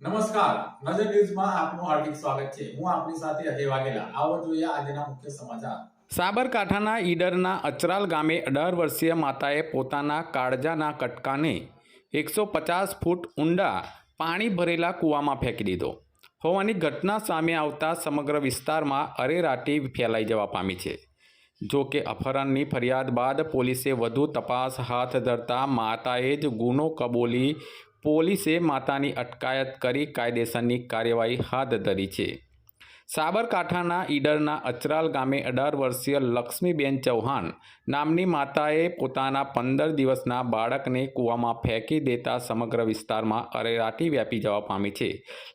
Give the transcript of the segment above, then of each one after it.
નમસ્કાર. નજર ન્યૂઝમાં આપનું હાર્દિક સ્વાગત છે. હું આપની સાથે અજય વાઘેલા. આવો જોઈએ આજના મુખ્ય સમાચાર. સાબરકાંઠાના ઈડરના અચરાલ ગામે અઢાર વર્ષીય માતાએ પોતાના કાળજાના કટકાને એકસો પચાસ ફૂટ ઊંડા પાણી ભરેલા કૂવામાં ફેંકી દીધો. હોવાની ઘટના સામે આવતા સમગ્ર વિસ્તારમાં અરેરાટી ફેલાઈ જવા પામી છે. જો કે અપહરણની ફરિયાદ બાદ પોલીસે વધુ તપાસ હાથ ધરતા માતાએ જ ગુનો કબૂલી પોલીસે માતાની અટકાયત કરી કાયદેસરની કાર્યવાહી હાથ ધરી છે. સાબરકાંઠાના ઈડરના અચરાલ ગામે અઢાર વર્ષીય લક્ષ્મીબેન ચૌહાણ નામની માતાએ પોતાના પંદર દિવસના બાળકને કૂવામાં ફેંકી દેતા સમગ્ર વિસ્તારમાં અરેરાટી વ્યાપી જવા પામી છે.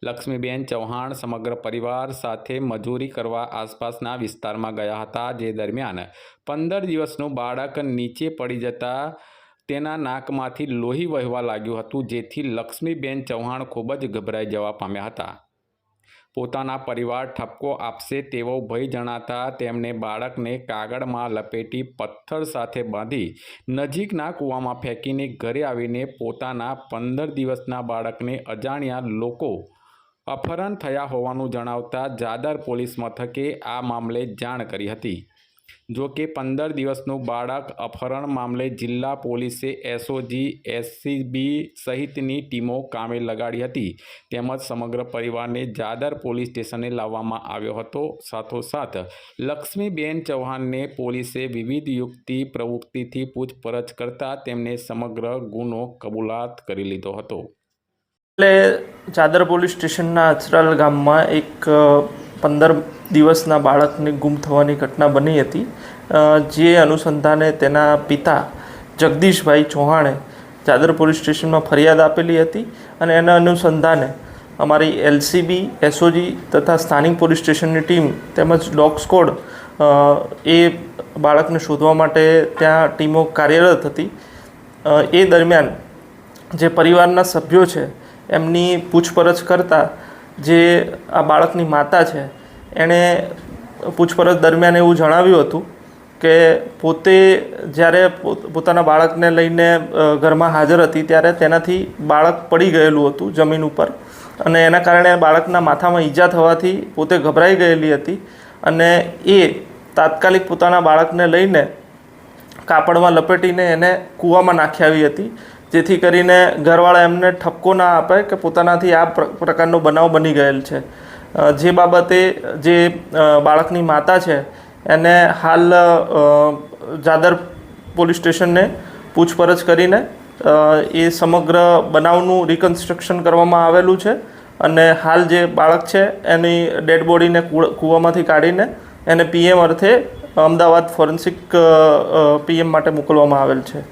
લક્ષ્મીબેન ચૌહાણ સમગ્ર પરિવાર સાથે મજૂરી કરવા આસપાસના વિસ્તારમાં ગયા હતા, જે દરમિયાન પંદર દિવસનું બાળક નીચે પડી જતા તેના નાકમાંથી લોહી વહેવા લાગ્યું હતું, જેથી લક્ષ્મીબેન ચૌહાણ ખૂબ જ ગભરાઈ જવા પામ્યા હતા. પોતાના પરિવાર ઠપકો આપશે તેવો ભય જણાતા તેમણે બાળકને કાગળમાં લપેટી પથ્થર સાથે બાંધી નજીકના કૂવામાં ફેંકીને ઘરે આવીને પોતાના પંદર દિવસના બાળકને અજાણ્યા લોકો અપહરણ થયા હોવાનું જણાવતા જાદર પોલીસ મથકે આ મામલે જાણ કરી હતી. જો કે પંદર દિવસનું બાળક અપહરણ મામલે જિલ્લા પોલીસે એસઓજી, એસસીબી સહિતની ટીમો કામે લગાડી હતી. તેમજ સમગ્ર પરિવારને જાદર પોલીસ સ્ટેશને લાવવામાં આવ્યો હતો. સાથોસાથ, લક્ષ્મીબેન ચૌહાણને પોલીસે વિવિધ યુક્તિ પ્રવૃત્તિથી પૂછપરછ કરતા તેમને સમગ્ર ગુનો કબૂલાત કરી લીધો હતો. એટલે ચાદર પોલીસ સ્ટેશનના અચરાલ ગામમાં એક પંદર દિવસના બાળકને ગુમ થવાની ઘટના બની હતી. જે અનુસંધાને તેના પિતા જગદીશભાઈ ચૌહાણે ચાદર પોલીસ સ્ટેશનમાં ફરિયાદ આપેલી હતી અને એના અનુસંધાને અમારી એલસીબી, એસઓજી તથા સ્થાનિક પોલીસ સ્ટેશનની ટીમ તેમજ ડોગ સ્કોડ એ બાળકને શોધવા માટે ત્યાં ટીમો કાર્યરત હતી. એ દરમિયાન જે પરિવારના સભ્યો છે, એમની પૂછપરછ કરતાં જે આ બાળકની માતા છે એણે પૂછપરછ દરમિયાન એવું જણાવ્યું હતું કે પોતે જ્યારે પોત- પોતાના બાળકને લઈને ઘરમાં હાજર હતી ત્યારે તેનાથી બાળક પડી ગયેલું હતું જમીન ઉપર અને એના કારણે બાળકના માથામાં ઈજા થવાથી પોતે ગભરાઈ ગયેલી હતી અને એ તાત્કાલિક પોતાના બાળકને લઈને કાપડમાં લપેટીને એને કૂવામાં નાખી આવી હતી. જેથી કરીને ઘરવાળા એમને ઠપકો ના આપે કે પોતાનાથી આ પ્ર- પ્રકારનો બનાવ બની ગયેલ છે. જે બાબતે જે બાળકની માતા છે, એને હાલ જાદર પોલીસ સ્ટેશનને પૂછપરછ કરીને એ સમગ્ર બનાવનું રિકન્સ્ટ્રક્શન કરવામાં આવેલું છે અને હાલ જે બાળક છે, એની ડેડ બોડીને કૂવામાંથી કાઢીને એને પીએમ અર્થે અમદાવાદ ફોરેન્સિક પીએમ માટે મોકલવામાં આવેલ છે.